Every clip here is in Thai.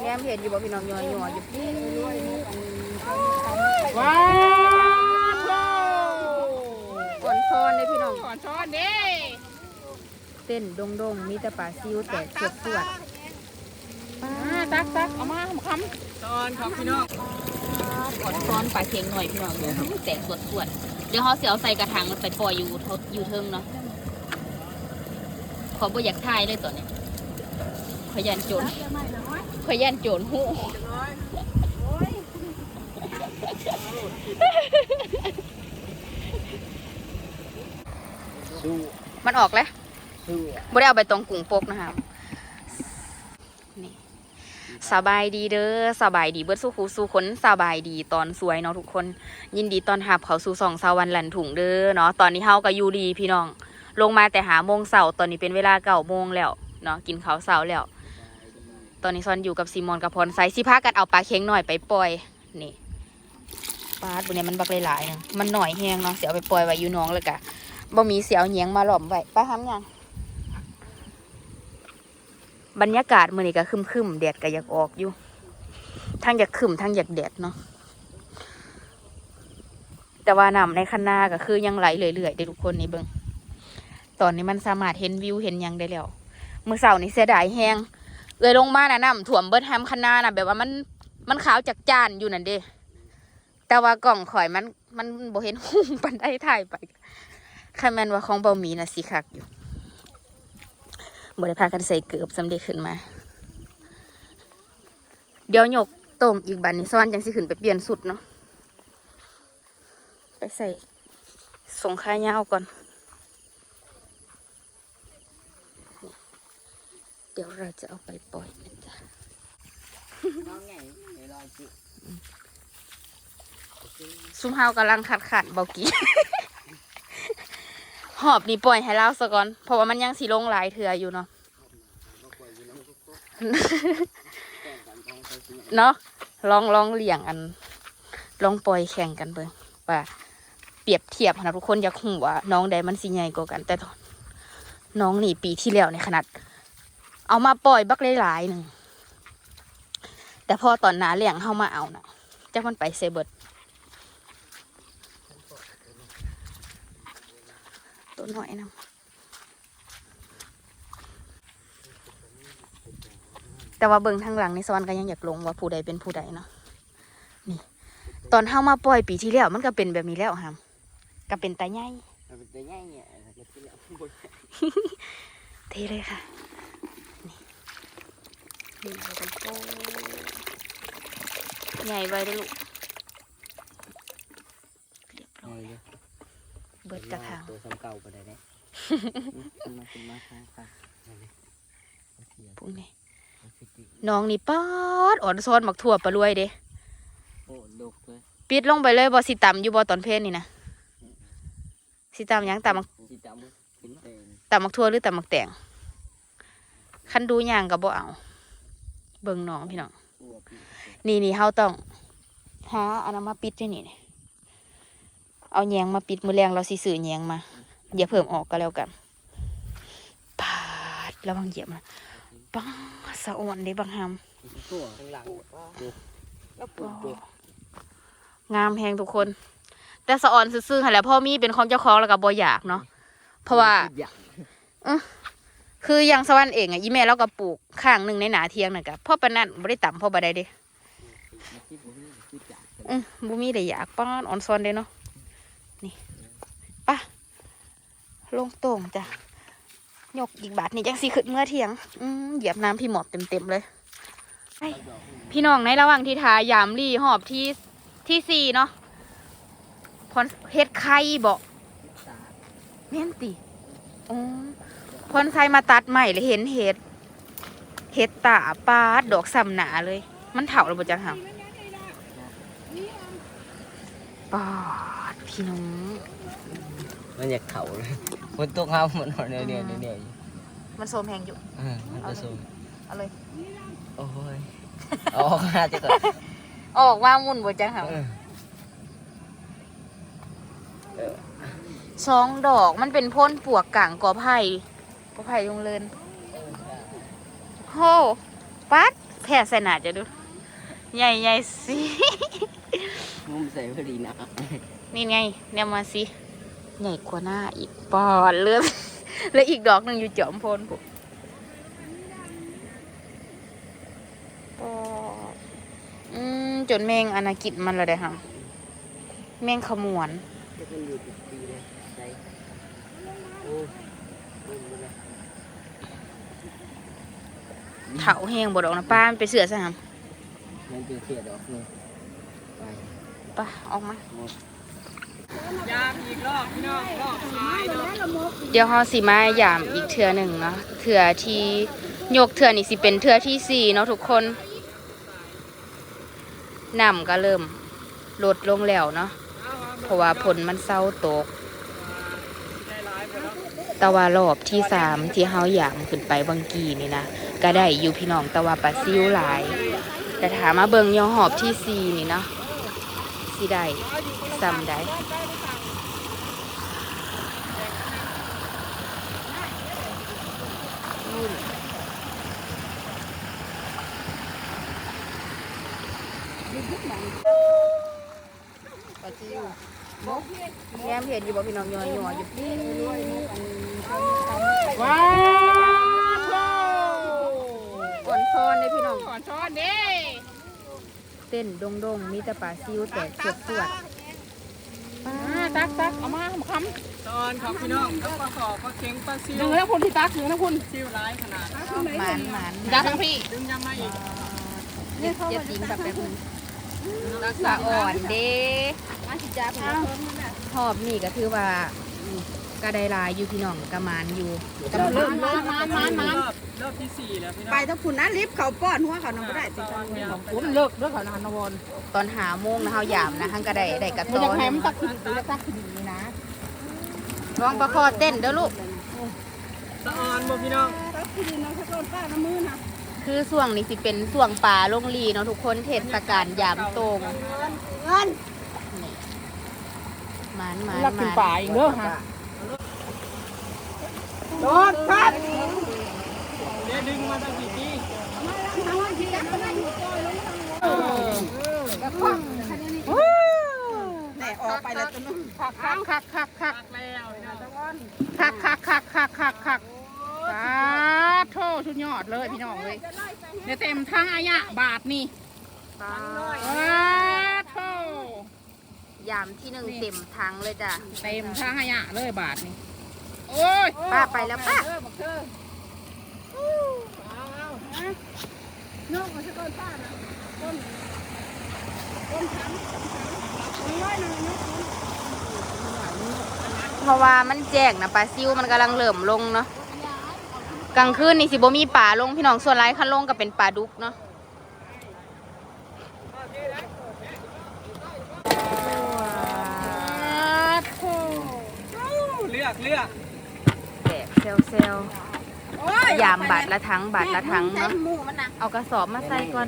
แย้มเห็นอยู่บ่พี่น้องยัวยัวอยู่พี่ว้าวโธ่อ่อนซ้อนเลยพี่น้องถอนช้อนเด้เต้นดงดงๆมีแต่ปลาซิวแตกสวดสวดมาตักตักเอามาคำตอนครับพี่น้องอ่อนซ้อนปลาเค็งหน่อยพี่น้องแตกสวดสวดเดี๋ยวเขาเสียเอาใส่กระถางไปปล่อยอยู่ทอยู่เทิงเนาะขอบ่อยากทายเลยตัวนี้ ขยันโจรขยันโจรหูสู้มันออกแล้วบ่ได้เอาไปตรงกุ้งปกนะคะนี่สบายดีเด้อสบายดีเบิดสู้คูสู้คนสบายดีตอนสวยเนาะทุกคน ยินดีตอนหับเขาสู่สองสาวันหลันถุงเด้อเนาะตอนนี้เฮาก็อยู่ดีพี่น้อง ลงมาแต่หาโมงเสาตอนนี้เป็นเวลาเก้าโมงแล้วเนาะกินข้าวเสาแล้ว ตอนนี้ซอนอยู่กับซีมอนกับพรไซสิพากันเอาปลาเค็งหน่อยไปปล่อย นี่ปลาตัวเนี้ยมันบักหลายๆนะมันหน่อยแห้งเนาะเสียเอาไปปล่อยไว้อยู่หน้องเลยกะบ่มีเสียวเหยียงมาหล่อมไว้ไปทำยังบรรยากาศมื้อนี้ก็ครึมๆแดดก็อยากออกอยู่ ทั้งอยากคึมทั้งอยากแดดเนาะแต่ว่าน้ำในคันนาก็คือยังไหลเรื่อยๆเด้อทุกคนนี่เบิงตอนนี้มันสามารถเห็นวิวเห็นยังได้แล้วมื้อเช้านี่เสียดายแฮง เอ้ยลงมาน่ะน้ำท่วมเบิดแฮมคันนาน่ะ แบบว่ามันมันขาวจากจานอยู่นั่นเด้แต่ว่ากล่องข่อยมันมันบ่เห็นหุ่งปันได้ถ่ายไปคันแมนว่าของเบาหมีน่ะสิคักอยู่บริพากันใส่เกือบสำเร็จขึ้นมา เดี๋ยวหยกตรงอีกบันนี้ซ้อนยังสิขึ้นไปเปลี่ยนสุดเนาะไปใส่ส่งขายาวก่อน เดี๋ยวเราจะเอาไปปล่อยนะจ๊ะน้องไงไหนรอยจิซุมเฮากำลังขัดขัดเบากี้หอบนี่ปล่อยให้เล่าซะก่อน เพราะว่ามันยังสีลงหลายเถื่ออยู่เนาะเนาะลองลองเลี่ยงอัน ลองปล่อยแข่งกันเบิ่งว่าเปรียบเทียบนะทุกคนอยากหูว่าน้องใดมันสิใหญ่กว่ากัน แต่นน้องนี่ปีที่แล้วในขนาด เอามาปล่อยบักหลายๆหนึ่งแต่พอตอนหนาเลี้ยงเข้ามาเอานะจักมันไปเซเบิดตัวหน่อยนะแต่ว่าเบิ่งทางหลังในสวรรค์ก็ยังอยากลงว่าผู้ใดเป็นผู้ใดเนาะนี่ ตอนเข้ามาปล่อยปีที่แล้วมันก็เป็นแบบนี้แล้วฮะก็เป็นตาใหญ่มันเป็นตัวง่ายเนี่ยเราจะเล่นบนเทเลยค่ะ นี่ดึงไปตรงโป้ ใหญ่ไว้ด้วยลูกเรียบร้อยเลยเบิดกระถางตัวซ้ำเก่าไปได้เนี่ยขึ้นมาขึ้นมาค่ะค่ะพวกนี้น้องนี่ป๊อดอ่อนซ้อนหมักถั่วปลารวยเด้โอ้ดกเลยปิดลงไปเลยบอสิตำอยู่บอตอนเพลนนี่นะสิตำหยังตำหมักจิตามุขึ้นเต็มตำหมักถั่วหรือตำหมักแตงคันดูย่างกับบ่เอา เบิ่งน้องพี่น้องอ้วกนี่นี่เฮาต้องหาอันนั้นมาปิดด้วยนี่เอาแยงมาปิดมือแรงเราสิซื้อแยงมาอย่าเพิ่มออกก็แล้วกันปาดระวังเหยียบนะป้าดสะอ่อนเด้บางหามตัวข้างหลังแล้วปวดตัวงามแพงทุกคน แต่สะอ่อนซื่อๆค่ะแหล้วพ่อมีเป็นของเจ้าของแล้วก็บ่อยากเนาะเพราะว่าอยาก คืออย่างสวรรค์เองอะอีแม่เราก็ปลูกข้างหนึ่งในหนาเทียงน่ะกับพ่อปนนั่นบ่ได้ต่ำพ่อบ่ได้เด้คิดว่าคิดอยากอือบ่มีได้อยากป้อนอ่อนซอนเด้เนาะนี่ปะลงต่งจ้ะยกอีกบาทนี่จังสิขึ้นเมื่อเที่ยงอืเหยียบน้ำพี่หมอบเต็มๆเลยพี่น้องในระหว่างที่ทายามรีหอบที่ที่สี่เนาะพรเฮ็ดไข่บอกตาแม่นติอ๋อ พรไซมาตัดใหม่เลยเห็นเห็ด เห็ดตาปาดดอกสำหนาเลย มันเถาแล้วบ่จังหาปาดพี่น้องมันอยากเข่าเลยฝนตกห้ามมันนอนเดียวเดียวเดียวเดียวมันโซมแพงอยู่เออมันก็สูงเอาเลย โอ้ยอ๋อน่าจะก่อนออกว่ามุ่นบ่จังหาเออสองดอกมันเป็นพ่นปวกกลางกอไผ่ กอไผ่ยงเลินโหปัดแผ่ใส่หนาจะดู ใหญ่ใหญ่สิมุมใส่พอดีนะนี่ไงเนี่ยมาสิ ใหญ่กว่าหน้าอีกปอดเลือดแล้วอีกดอกหนึ่งอยู่จอมพลผมปอดอืมจนแมงอนากิตมันเลยเด้อค่ะแมงขมวน จะเป็นอยู่ติดปีเลยใส่โอ้ยมุม เลยเถาแห้งบดออกนะป้ามันไปเสือซะครับมันเป็นเขียดออกนี่ไปปะออกมาหมดยามอีกรอบพี่น้องรอบสุดท้ายเนาะเดี๋ยวเขาสิมายามอีกเทือหนึ่งเนาะเทือที่ยกเทือนี่สิเป็นเทือที่สี่เนาะทุกคนน้ำก็เริ่มลดลงแล้วเนาะเพราะว่าผลมันเศร้าตก ได้หลายไปเนาะ แต่ว่ารอบที่สามที่เฮาอยามขึ้นไปบางกีนี่นะก็ได้อยู่พี่น้องแต่ว่าปลาซิวหลาย แต่ถามมาเบิงยอหอบที่สี่นี่เนาะสิได้ซ้ำได้ปลาซิวแย้มเห็นอยู่บ่พี่น้องยอยัวอยู่ ว้าวก่อนซอนเลยพี่น้องก่อนช้อนเด้เต้นดงดงๆมีแต่ปลาซิวแต่สวดสวดมาตักตักเอามาหมคำตอนของพี่น้องก็ปลาขอบปลาเค็งปลาซิวดึงแล้วคุณที่ตักดึงแล้วคุณซิวร้ายขนาดหมานหมานดักทั้งพี่ดึงยำมาอีกเย็ดเย็ดยิงกับแบบนึงสะอ่อนเด้หอบนี่ก็ถือว่า ก็ได้หลายอยู่พี่น้องกระมานอยู่เริ่มเริ่มมามามามารอบรอบที่สี่แล้วพี่น้องไปถ้าคุณนะลิฟต์เขาป้อนหัวเขานำไม่ได้ติดตอนเดียวผมเลิกเลิกเขานานวนตอนหาโมงนะเฮายามนะฮังก็ได้ได้กระมันโตจะแพ้มันตักขึ้นหรือตักขึ้นนี่นะร้องประคอเต้นเด้อลูกสะออนบ่พี่น้องตักขึ้นน้องสะกดป้าน้ำมือนะคือส่วงนี้สิเป็นส่วงป่าลงลีเนาะทุกคนเทศกาลยามโตงเงินนี่หมานหมานรักหขึ้นมานป่าอีกเด้อฮะ โดดครับเดี๋ยวดึงมาตั้งกี่ทีแหน่ออกไปแล้วตัวนึงคักคักคักคักคักแล้วนะตะวันคักคักคักคักคักคักสาโทชุดยอดเลยพี่น้องเลยเดี๋ยวเต็มทั้งอายะบาทนี่สา ยามที่หนึ่งเต็มทั้งเลยจ้ะ เต็มทั้งอายะเลยบาทนี่โอ้ยป้าไปแล้วป้าน้องเอาสะกดป้านะต้นต้นถังน้อยหน่อยน้องเพราะว่ามันแจ้งนะปลาซิวมันกำลังเริ่มลงเนาะกลางคืนนี่สิบ่มีป่าลงพี่น้องส่วนไรคันลงก็เป็นป่าดุกเนาะ อกเลือกแดกเซลเซลยามบาทละทั้งบาทละทั้งเนาะหมูมันนะเอากระสอบมาใส่ก่อน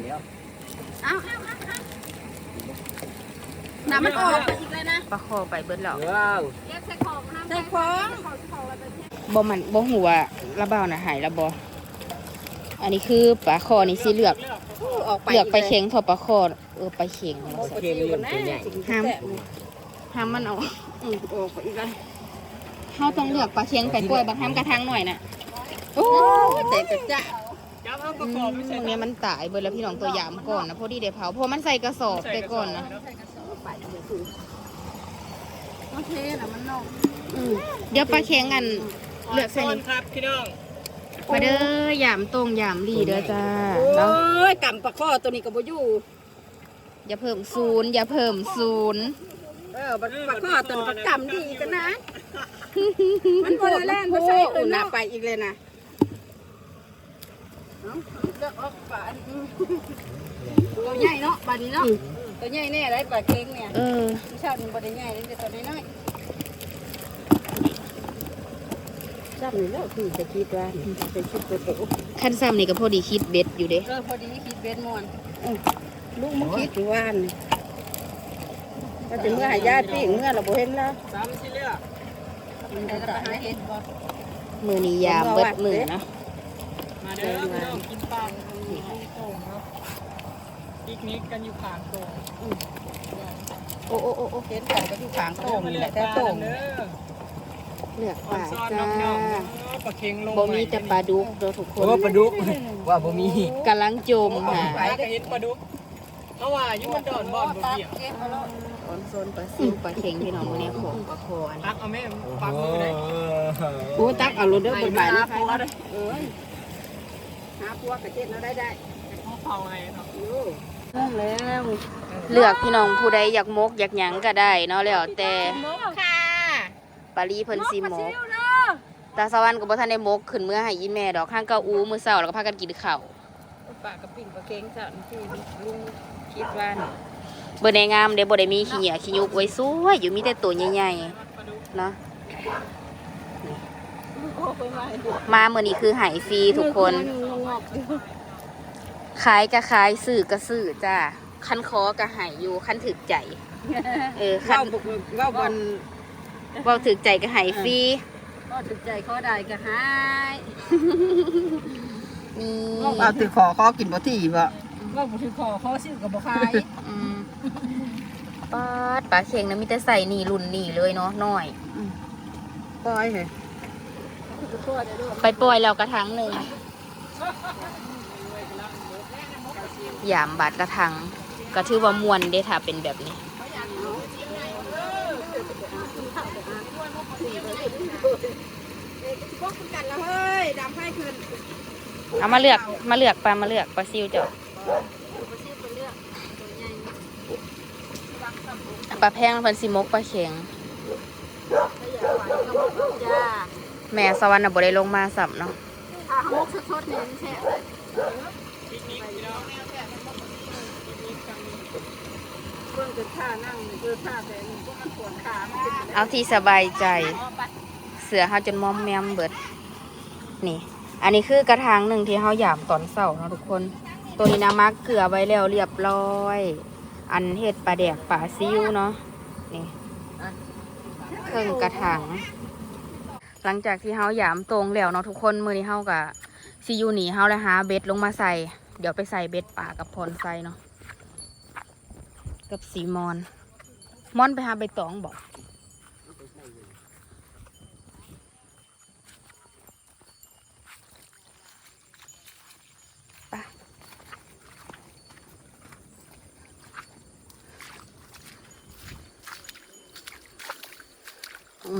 น้ำมันออกไปอีกเลยนะปลาคอไปเบิดแล้วว้าวใส่ของบ่มันบ่หัวระเบ้านะหายระบออันนี้คือปลาคอนี่สิเลือกออกไปเลือกไปเค็งทอปลาคอเออไปเค็งโอเคเรื่องตัวใหญ่ห้ามห้ามมันเอาอืมออกไปอีกแล้ว เฮาต้องเลือกปลาเค็งไปกล้วยบางห้ามกระทังหน่อยน่ะโอ้แต่กระจะจับเอาประอืกอบมไม่ใช่เนี้ยมันตายเบิดแล้วพี่น้องตัวยามก่อนนะพอดีได้เผาเพราะมันใส่กระสอบไปก่อนนะโอเคนะมันนอกอืมเดี๋ยวปลาเค็งกันเลือกใส่ซ่อนนี่ครับพี่น้องมาเด้อยามตรงยามลีเด้อจ้าโอ้เนาะยกำปลาข้อตัวนี้ก็บ่อยู่อย่าเพิ่มศูนย์อย่าเพิ่มศูนย์เออปลาข้อตัวนี้ก็กำดีกันนะ มันบ่แล่นบ่ใช่เออหน้าไปอีกเลยนะเนาะเลือกออกปลาอืมตัวใหญ่เนาะปลานี้เนาะตัวใหญ่แน่ได้ปลาเค็งเนี่ยเออผู้ชายมันบ่ได้ใหญ่แต่ตัวน้อยๆจับนี่แล้วคือจะคิดว่าจะคิดตัวโตขั้นซ้ำนี่ก็พอดีคิดเบ็ดอยู่เด้เออพอดีคิดเบ็ดมวนอื้อลูกมันคิดอยู่ว่านก็จะเมื่อหายาปิ้งเมื่อเราบ่เห็นแล้วสามที่เลือก มันจะหาเห็ดบ่มือนี้ยามเบิดมือนะมาเด้ด้อพี่น้องกินปลาที่โต่งเนาะปิกนิกกันอยู่ข้างโต่งโอ้โอ้โอ้โอ้เห็นไก่ก็อยู่ขางโต่งนี่แหละแต่โต่งเด้อเลือกปปลาลาซ่อนจ้าน้องๆเนาะปลาเค็งลงบ่มีแต่ปลาดุกเด้อทุกคเพราะว่านปลาดุกว่าบ่มีกำลังจมหาค่ะก็เห็นปลาดุกเพราะว่าอยู่มันดอนบ่อนบ่เบี้ยอ อนโซนปลาซิวปลาเค็งพี่น้องมื้อนี้โขงปลาคออันนี้ตักเอาแม่ปักมือได้โอ้ตักเอาโรเดอร์บนบ่ายนะเอ้ยหาพวกกระเจ็ดเราได้ได้เขาเผาให้เนาะง่วงแล้วเลือกพี่น้องผู้ใดอยากมกอยากหยังก็ได้เนาะแล้วแต่ค่ะปารีเพิ่นสิมกตาสวรรค์ก็บ่ทันได้มกขึ้นเมื่อให้อีแม่ดอกข้างเก้าอูมื้อเช้าแล้วก็พากันกินข้าวปลากระปิ่งปลาเค็งจ้ะที่ลุงคิดว่าน่ะ บ่ได้งามเด้บ่ได้มีขี้เหงื่อขี้ยุกไว้สวยอยู่มีแต่ตัวใหญ่ๆเนาะมามื้อนี้คือใหายฟรีทุกคน ขายก็ขายซื้อก็ซื้อจ้าคันคอก็ใหายอยู่คันถึกใจ เออคัเว้านบุกเว้าบนเว้าถึกใจก็ใหายฟรีก็ถึกใจข้อใดก็หายนี่เอาถือขอข้อกินบ่ที่บ่ว่าบ่ถือขอข้อซื้อกับบ่ขาย อืมปาดปลาเค็งนะมีแต่ใส่นี่รุ่นนี่เลยเนาะน้อย ปล่อยเหรอไปปล่อยแล้วกระถางหนึ่งหยามบาดกระถางก็ถือว่ามวนเด้ถ้าเป็นแบบนี้กันแล้วเฮ้ยดำให้คืน เอามาเลือกมาเลือกปลามาเลือกปลาซิวเจ้า ลาแพงเพิ่นสิมกปลาเข็ง จ้าแม่สวรรค์น่ะบ่ได้ลงมาสับเนาะถ้าหกสดๆเนี่ยมันแซ่บเลยเพิ่งจะท่านั่งเพิ่งท่าแต่นี่พวกมันปวดขามันเป็นเอาที่สบายใจ เสือเฮาจนมอมแมมเบิด นี่ อันนี้คือกระถางหนึ่งที่เฮาหยามตอนเสาร์เนาะทุกคน ตัวนี้นะมักเกลือไว้แล้วเรียบร้อย อันเห็ดปลาแดกปลาซิวเนาะนี่เครื่องกระถางหลังจากที่เฮาหยามตรงแล้วเนาะทุกคนมือนี้เฮากะซียูหนีเฮาแล้วหาเบ็ดลงมาใส่ เดี๋ยวไปใส่เบ็ดป่ากับพรไซเนาะกับสีมอน มอนไปหาใบตองบอก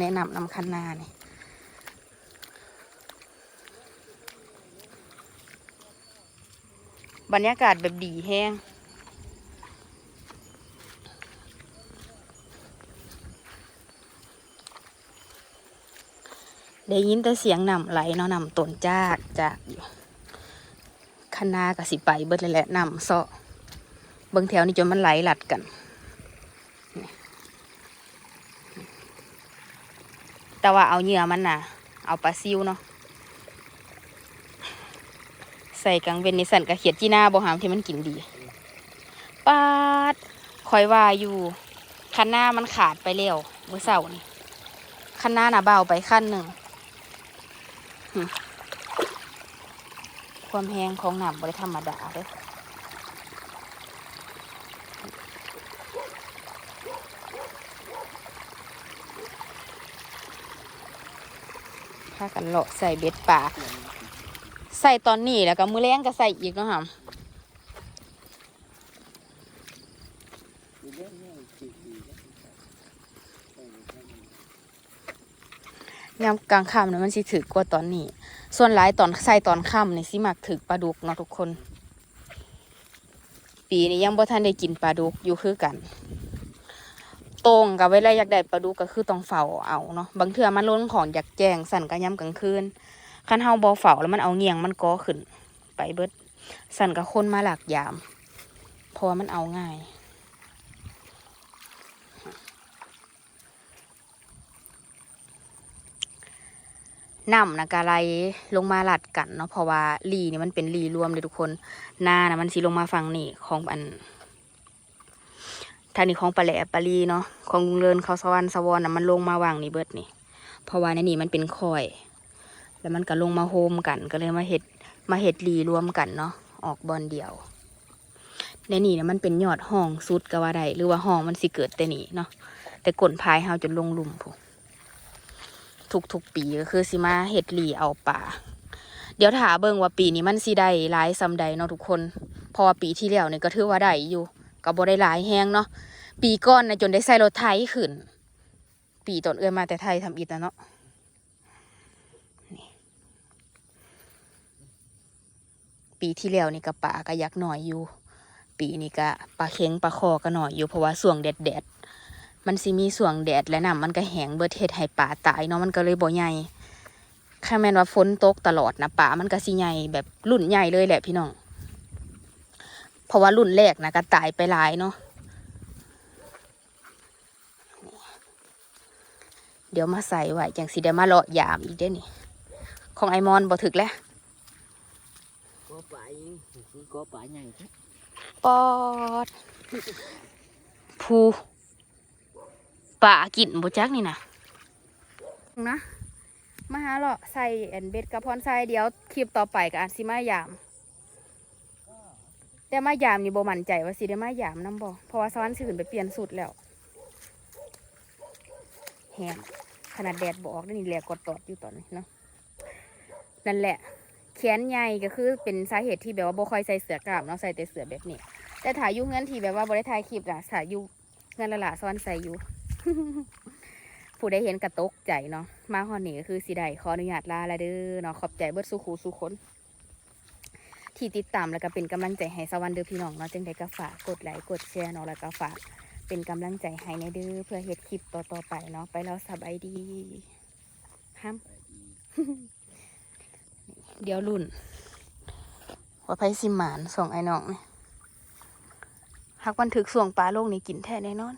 แนะนำนำคันนานี่ยบรรยากาศแบบดีแห้งได้ยินแต่เสียงนำไหลเนาะนำต้นจากจากอยู่คันนากับสิไปเบิดเลยแหละนำเซาะเบิ่งแถวนี้จนมันไหลหลัดกัน แต่ว่าเอาเหยื่อมันน่ะ เอาปลาซิวเนาะใส่กังเวนนิสันกับเขียดจีน่าบอหามที่มันกินดีปาดคอยว่าอยู่คันหน้ามันขาดไปแล้วเมื่อเสาร์นี่คันหน้าน่ะเบาไปขั้นหนึ่งความแห้งของหนามบริธรรมดาเลย พากันเลาะใส่เบ็ดป่าใส่ตอนนี้แล้วก็มือแรงก็ใส่อีกนะค่ะยามกลางค่ำเนี่ยมันสิถึกกว่าตอนนี้ ส่วนหลายตอนใส่ตอนค่ำนี่สิมักถึกปลาดุกเนาะทุกคน ปีนี้ยังบ่ทันได้กินปลาดุกอยู่คือกัน ตรงกับเวลาอยากได้ปลาดุกก็คือต้องเฝ้าเอาเนาะบางเทื่อมันล้นของอยากแจงสั่นก็ย้ำกลางคืนคันเฮาบ่เฝ้าแล้วมันเอาเงียงมันก่อขึ้น ไปเบิด สั่นกับคนมาหลักยามเพราะว่ามันเอาง่ายน้ำนะกะไหลงมาหลัดกันเนาะเพราะว่าลีนี่มันเป็นลีรวมเลยทุกคนหน้านะมันสิลงมาฟังนี่ของอัน ทางนี้ของปลาแหลปลาลีเนาะของลุงเลินเขาสวรรค์สวรรค์น่ะมันลงมาวางนี่เบิดนี่เพราะว่าในนี่มันเป็นคอย แล้วมันก็ลงมาโฮมกันก็เลยมาเห็ดมาเฮ็ดลีรวมกันเนาะออกบอลเดียว ในนี่นะมันเป็นยอดห้องสุดก็ว่าได้หรือว่าห้องมันสิเกิดแต่นี่เนาะแต่กลนพายเฮาจนลงลุ่มพูนทุกๆปีก็คือสิมาเฮ็ดลีเอาป่าเดี๋ยวถาเบิ่งว่าปีนี้มันสิได้หลายซำใดเนาะทุกคนพราะว่าปีที่แล้วเนี่ยก็ถือว่าได้อยู่ ก็บ่ได้หลายแฮงเนาะปีก่อนนะจนได้ใส่รถไถขึ้น ปีตอนเอื้อมาแต่ไทยทำอิฐนะเนาะปีที่แล้วนี่ก็ป่าก็ยักหน่อยอยู่ ปีนี้ก็ปลาเค็งปลาคอก็หน่อยอยู่เพราะว่าส่วงแดดแดดมันสิมีส่วงแดดและน้ำมันก็แห้งเบิดเฮ็ดให้ป่าตายเนาะมันก็เลยบ่ใหญ่แค่แม่นว่าฝนตกตลอดนะป่ามันก็สิใหญ่แบบรุ่นใหญ่เลยแหละพี่น้อง ราะว่ารุ่นแรกนะก็ตายไปหลายเนาะเดี๋ยวมาใส่ไว้จังสิได้มาเลาะยามอีกเด้อนี่ ของไอมอนบ่ถึกแล้วก็ป่ายิงคือก็ป่าใหญ่ครับปอดผูป่ากินบ่จักนี่นะนะมาหาเลาะใส่แอนเบ็ดกับพรใส่เดี๋ยวคลิปต่อไปกับอาจสิมายาม แต่มายามนี่บมั่นใจว่าสิได้มายามนํบ่เพราะว่าสวรรค์สิขึ้นไปเปลี่ยนสุดแล้วแฮมขนาดแดดบออกนี่แหละกดตอดอยู่ตอนนี้เนาะนั่นแหละแขนใหญ่ก็คือเป็นสาเหตุที่แบบว่าบ่ค่อยใส่เสื้อกล้ามเนาะใส่แต่เสื้อแบบนี้ แต่ถ่ายยุ่งเงินที่แบบว่าบ่ได้ถ่ายคลิปนะถ่ายยุ่เงินละละซ้อนใส่อยู่ผู้ได้เห็นกระตกใจเนาะมาฮอนนี่ก็คือสิได้ขออนุญาตลาล้วเด้อเนาะขอบใจเบิดสุขูสุคน ที่ติดตามแล้วก็เป็นกำลังใจให้สวรรค์เด้อพี่น้องเนาะจังใดก็ฝากกดไลค์กดแชร์เนาะแล้วก็ฝากเป็นกำลังใจให้ในเด้อเพื่อเฮ็ดคลิปต่อๆไปเนาะไปแล้วสบายดีห้ามเดี๋ยวรุ่นว่าไผสิมานส่งไอ้น้องนี่หักวันถึกส่วงปลาโลกนี่กินแท้แน่นอน